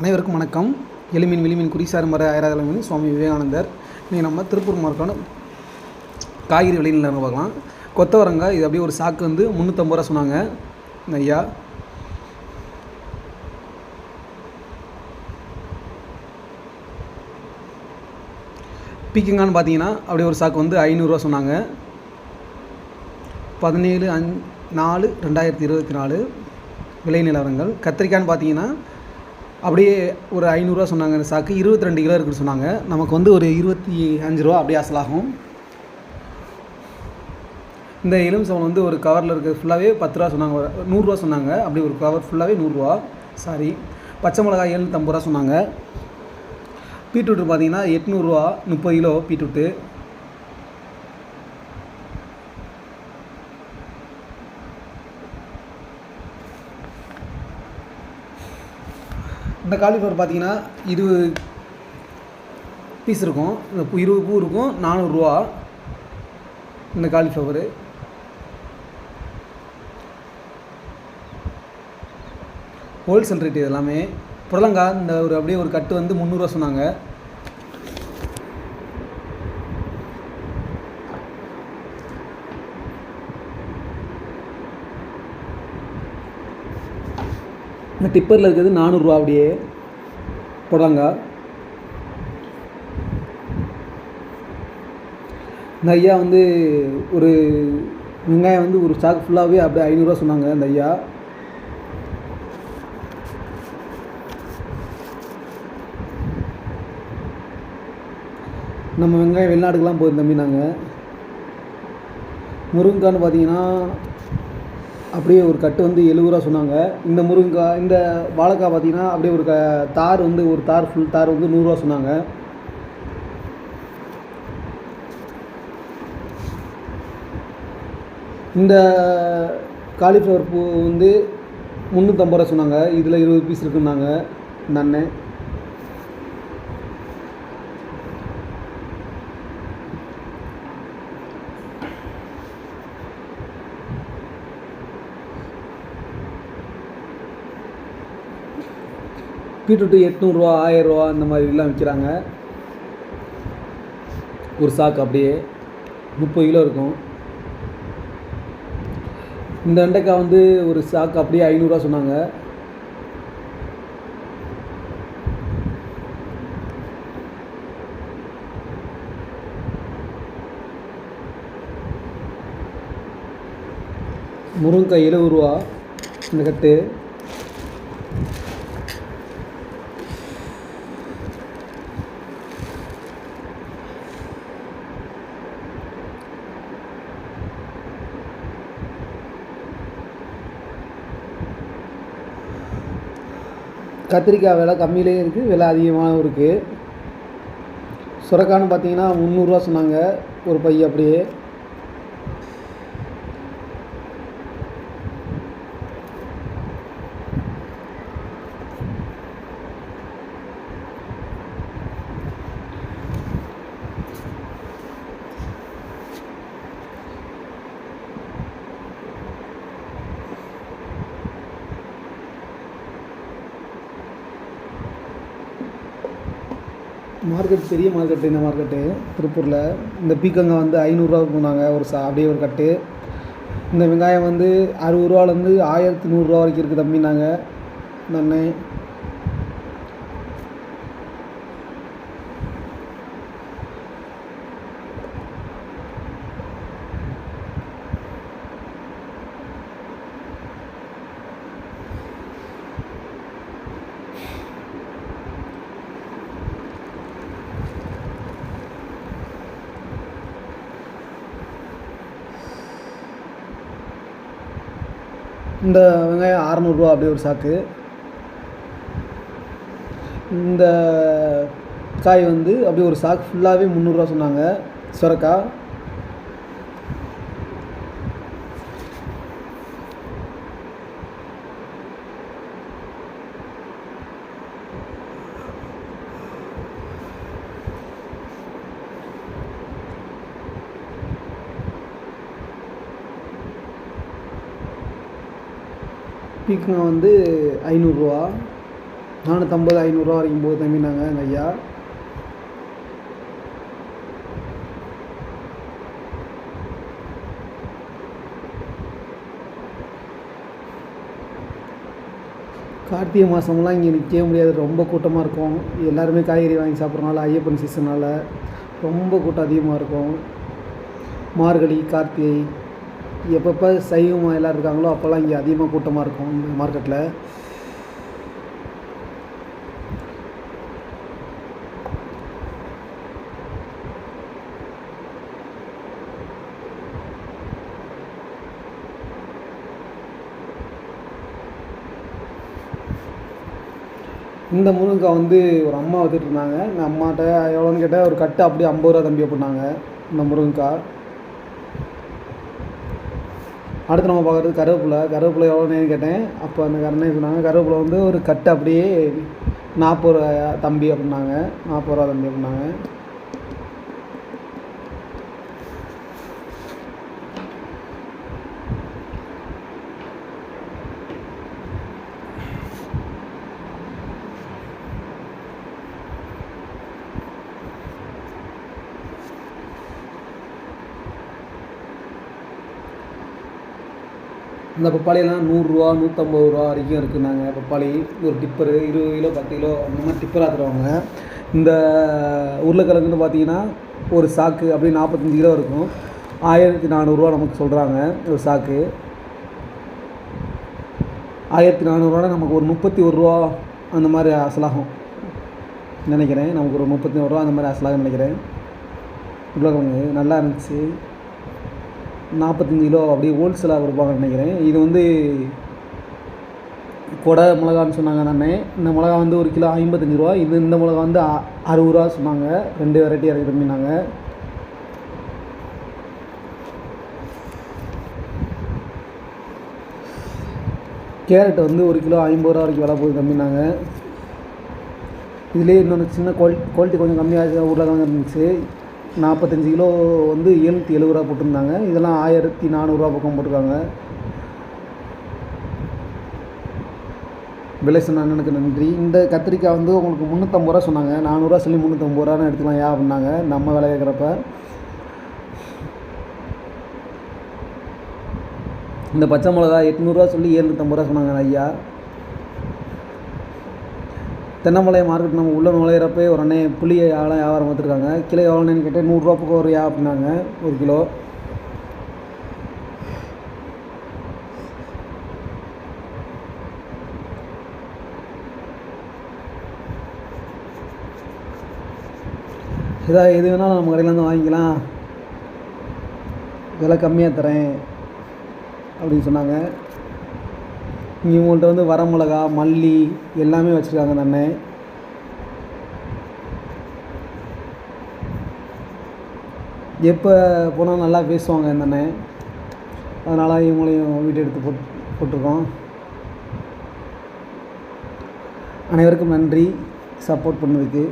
அனைவருக்கும் வணக்கம். எளிமின் விளிமின் குறிசார் மர ஆயிரமின் சுவாமி விவேகானந்தர். இன்றைக்கி நம்ம திருப்பூர் மாவட்டம் காய்கறி விலை நிலவரம் பார்க்கலாம். கொத்தவரங்காய் இது அப்படியே ஒரு சாக்கு வந்து முந்நூற்றம்பது ரூபா சொன்னாங்க. ஐயா. பீக்கங்கான்னு பார்த்தீங்கன்னா அப்படியே ஒரு சாக்கு வந்து ஐநூறுரூவா சொன்னாங்க. பதினேழு அஞ் நாலு ரெண்டாயிரத்தி இருபத்தி நாலு விலை நிலவரங்கள் கத்திரிக்காய்னு பார்த்தீங்கன்னா அப்படியே ஒரு ஐநூறுரூவா சொன்னாங்க சாக்கு. இருபத்தி ரெண்டு கிலோ இருக்குன்னு சொன்னாங்க. நமக்கு வந்து ஒரு இருபத்தி அஞ்சு ரூபா அப்படியே அசலாகும் இந்த எலுமிச்சம்பழம் வந்து ஒரு கவரில் இருக்க. ஃபுல்லாகவே பத்து ரூபா சொன்னாங்க. நூறுரூவா சொன்னாங்க. அப்படி ஒரு கவர் ஃபுல்லாகவே நூறுரூவா சாரி. பச்சை மிளகாய் எழுநூற்றம்பது ரூபா சொன்னாங்க. பீட்ரூட் பார்த்தீங்கன்னா எட்நூறுரூவா முப்பது கிலோ பீட்ரூட்டு. இந்த காலிஃப்ளவர் பார்த்தீங்கன்னா இருபது பீஸ் இருக்கும். இந்த பூ இருபது பூ இருக்கும். நானூறுரூவா இந்த காலிஃப்ளவரு ஹோல்சேல் ரேட் இது எல்லாமே. புடலங்காய் இந்த ஒரு அப்படியே ஒரு கட்டு வந்து முந்நூறுரூவா சொன்னாங்க. இந்த டிப்பரில் இருக்கிறது நானூறுரூவா அப்படியே புடலங்காய் இந்த ஐயா வந்து ஒரு வெங்காயம் வந்து ஒரு ஸ்டாக் ஃபுல்லாகவே அப்படியே ஐநூறுரூவா சொன்னாங்க இந்த ஐயா. நம்ம வெங்காயம் வெளிநாட்டுக்கெலாம் போயிருந்தோம் நாங்கள் முருங்கைக்கான்னு பார்த்தீங்கன்னா அப்படியே ஒரு கட்டு வந்து எழுபது ரூபா சொன்னாங்க. இந்த முருங்கைக்காய் இந்த வாழைக்காய் பார்த்தீங்கன்னா அப்படியே ஒரு க தார் வந்து ஒரு தார் ஃபுல் தார் வந்து நூறுரூவா சொன்னாங்க. இந்த காலிஃப்ளவர் பூ வந்து முந்நூற்றம்பது ரூபா சொன்னாங்க. இதில் இருபது பீஸ் இருக்குன்னாங்க. இந்த அண்ணன் பீட்ரூட்டு எட்நூறுரூவா ஆயிரரூவா அந்த மாதிரிலாம் விற்கிறாங்க ஒரு சாக்கு அப்படியே முப்பது கிலோ இருக்கும். இந்த வெண்டைக்காய் வந்து ஒரு சாக்கு அப்படியே ஐநூறுரூவா சொன்னாங்க. முருங்கைக்காய் எழுபது ரூபா இந்த கட்டு. கத்திரிக்காய் விலை கம்மியிலேயும் இருக்குது விலை அதிகமாகவும் இருக்குது சுரக்கான்னு பார்த்தீங்கன்னா முந்நூறுரூவா சொன்னாங்க ஒரு பை அப்படியே. மார்க்கெட் பெரிய மார்க்கெட்டு இந்த மார்க்கெட்டு. திருப்பூரில் இந்த பீக்கங்காய் வந்து ஐநூறுரூவா போனாங்க. ஒரு சா அப்படியே ஒரு கட்டு. இந்த வெங்காயம் வந்து அறுபது ரூபாலேருந்து ஆயிரத்தி நூறுரூவா வரைக்கும் இருக்குது தம்பினாங்க நான் இந்த வெங்காயம் அறநூறுரூவா அப்படியே ஒரு சாக்கு. இந்த காய் வந்து அப்படியே ஒரு சாக்கு ஃபுல்லாகவே முந்நூறுரூவா சொன்னாங்க. சுரக்காய் பீக்கங்காய் வந்து ஐநூறுரூவா நானூற்றம்பது ஐநூறுரூவா வரைக்கும் போது தம்பினாங்க எங்கள் ஐயா. கார்த்திகை மாதம்லாம் இங்கே நிற்கவே முடியாது. ரொம்ப கூட்டமாக இருக்கும். எல்லாருமே காய்கறி வாங்கி சாப்பிட்றனால ஐயப்பன் சீசனால் ரொம்ப கூட்டம் அதிகமாக இருக்கும். மார்கழி கார்த்திகை எப்பப்போ சைவம் எல்லாம் இருக்காங்களோ அப்போல்லாம் இங்கே அதிகமாக கூட்டமாக இருக்கும் இந்த மார்க்கெட்டில் இந்த முருங்கைக்காய் வந்து ஒரு அம்மா வச்சுட்டு இருந்தாங்க. இந்த அம்மாட்ட எவ்வளோன்னு கேட்டால் ஒரு கட்டு அப்படியே ஐம்பது ரூபா தம்பி அப்படின்னாங்க இந்த முருங்கைக்காய் அடுத்து நம்ம பார்க்குறது கருவேப்பிலை. கருவேப்பிலை எவ்வளோன்னு கேட்டேன்? அப்போ அந்த கருணை சொன்னாங்க. கருவேப்பிலை வந்து ஒரு கட்டு அப்படியே நாற்பது ரூபா தம்பி அப்படின்னாங்க. நாற்பது ரூபா தம்பி அப்படின்னாங்க. இந்த பப்பாளியெல்லாம் நூறுரூவா நூற்றம்பது ரூபா வரைக்கும் இருக்குன்னாங்க பப்பாளி ஒரு டிப்பரு இருபது கிலோ பத்து கிலோ அந்த மாதிரி டிப்பராக தருவாங்க. இந்த உருளைக்கிழங்குன்னு பார்த்தீங்கன்னா ஒரு சாக்கு அப்படியே நாற்பத்தஞ்சு கிலோ இருக்கும். ஆயிரத்தி நானூறுரூவா நமக்கு சொல்கிறாங்க ஒரு சாக்கு. ஆயிரத்தி நானூறுரூவா நமக்கு ஒரு முப்பத்தி ஒரு ரூபா அந்த மாதிரி அசலாகும். நினைக்கிறேன். நமக்கு ஒரு முப்பத்தி ஒரு ரூபா அந்த மாதிரி அசலாகும் நினைக்கிறேன். உருளைக்கிழங்கு நல்லா இருந்துச்சு. நாற்பத்தஞ்சு கிலோ அப்படியே ஹோல்சேலாக கொடுப்பாங்கன்னு நினைக்கிறேன். இது வந்து கொடை மிளகான்னு சொன்னாங்க அண்ணே. இந்த மிளகா வந்து ஒரு கிலோ ஐம்பத்தஞ்சு ரூபா. இது இந்த மிளகா வந்து அ- அறுபது ரூபா சொன்னாங்க. ரெண்டு வெரைட்டி இறக்கி பண்ணினாங்க கேரட் வந்து ஒரு கிலோ ஐம்பது ரூபா வரைக்கும் விலை போகுது கம்மினாங்க இதுலேயே இன்னொன்று சின்ன குவாலிட்டி குவாலிட்டி கொஞ்சம் கம்மியாக உருளைக்கிழங்கு இருந்துச்சு. நாற்பத்தஞ்சு கிலோ வந்து எழுநூற்றி எழுபது ரூபா போட்டிருந்தாங்க. இதெல்லாம் ஆயிரத்தி நானூறுரூவா பக்கம் போட்டிருக்காங்க. விலை சொன்ன அண்ணனுக்கு நன்றி. இந்த கத்திரிக்காய் வந்து உங்களுக்கு முந்நூற்றம்பது ரூபா சொன்னாங்க. நானூறுரூவா சொல்லி முந்நூற்றம்பது ரூபான்னு எடுத்துக்கலாம் ஏன் அப்படின்னாங்க. நம்ம விலை கேட்குறப்ப. இந்த பச்சை மிளகா எட்நூறுரூவா சொல்லி ஏழ்நூற்றம்பது ரூபா சொன்னாங்க ஐயா. தென்னமலை மார்க்கெட் நம்ம உள்ளே நுழையிறப்பே ஒரு அண்ணே புளியை ஆளாக வியாபாரம் பார்த்துருக்காங்க. கிலோ எவ்வளோன்னு கேட்டால் நூறுரூவா பக்கம் ஒரு அப்படின்னாங்க. ஒரு கிலோ. இதாக எது வேணாலும் நம்ம கடையில் வந்து வாங்கிக்கலாம். விலை கம்மியாக தரேன் அப்படின்னு சொன்னாங்க. இங்கே உங்கள்கிட்ட வந்து வரமிளகா மல்லி எல்லாமே வச்சுருக்காங்க அந்த அண்ணன் எப்போ போனால் நல்லா பேசுவாங்க இந்த அண்ணன் அதனால் இவங்களையும் வீடியோ எடுத்து போட் போட்டிருக்கோம். அனைவருக்கும் நன்றி. சப்போர்ட் பண்ணதுக்கு.